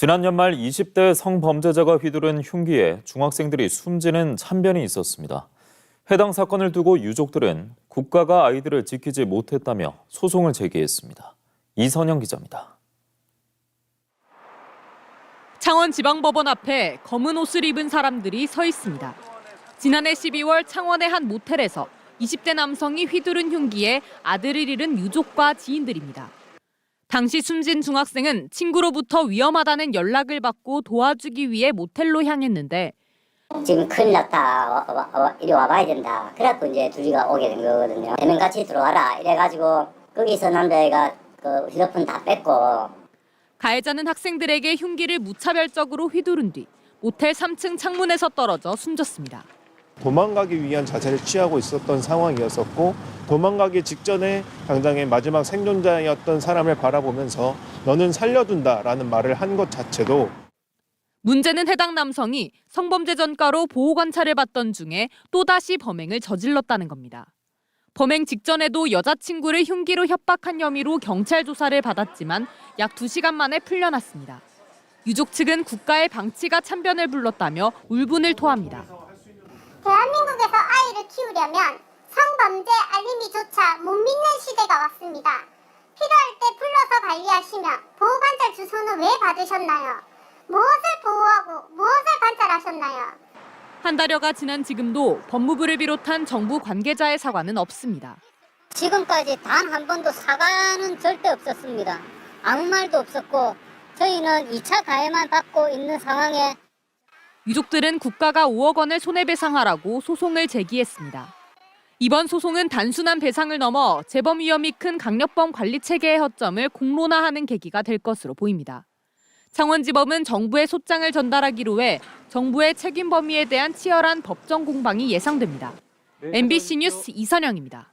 지난 연말 20대 성범죄자가 휘두른 흉기에 중학생들이 숨지는 참변이 있었습니다. 해당 사건을 두고 유족들은 국가가 아이들을 지키지 못했다며 소송을 제기했습니다. 이선영 기자입니다. 창원지방법원 앞에 검은 옷을 입은 사람들이 서 있습니다. 지난해 12월 창원의 한 모텔에서 20대 남성이 휘두른 흉기에 아들을 잃은 유족과 지인들입니다. 당시 숨진 중학생은 친구로부터 위험하다는 연락을 받고 도와주기 위해 모텔로 향했는데 지금 큰일 났다. 와, 와, 와, 이리 와봐야 된다. 그래갖고 이제 둘이가 오게 된 거거든요. 대면 같이 들어와라. 이래가지고 거기서 남자애가 그 휴대폰 다 뺐고 가해자는 학생들에게 흉기를 무차별적으로 휘두른 뒤 모텔 3층 창문에서 떨어져 숨졌습니다. 도망가기 위한 자세를 취하고 있었던 상황이었었고 도망가기 직전에 당장의 마지막 생존자였던 사람을 바라보면서 너는 살려둔다라는 말을 한 것 자체도 문제는 해당 남성이 성범죄 전과로 보호 관찰을 받던 중에 또다시 범행을 저질렀다는 겁니다. 범행 직전에도 여자친구를 흉기로 협박한 혐의로 경찰 조사를 받았지만 약 2시간 만에 풀려났습니다. 유족 측은 국가의 방치가 참변을 불렀다며 울분을 토합니다. 키우려면 성범죄 알림이조차 못 믿는 시대가 왔습니다. 필요할 때 불러서 관리하시면 보호관찰 주소는 왜 받으셨나요? 무엇을 보호하고 무엇을 관찰하셨나요? 한 달여가 지난 지금도 법무부를 비롯한 정부 관계자의 사과는 없습니다. 지금까지 단 한 번도 사과는 절대 없었습니다. 아무 말도 없었고 저희는 2차 가해만 받고 있는 상황에 유족들은 국가가 5억 원을 손해배상하라고 소송을 제기했습니다. 이번 소송은 단순한 배상을 넘어 재범 위험이 큰 강력범 관리 체계의 허점을 공론화하는 계기가 될 것으로 보입니다. 창원지법은 정부에 소장을 전달하기로 해 정부의 책임 범위에 대한 치열한 법정 공방이 예상됩니다. MBC 뉴스 이선영입니다.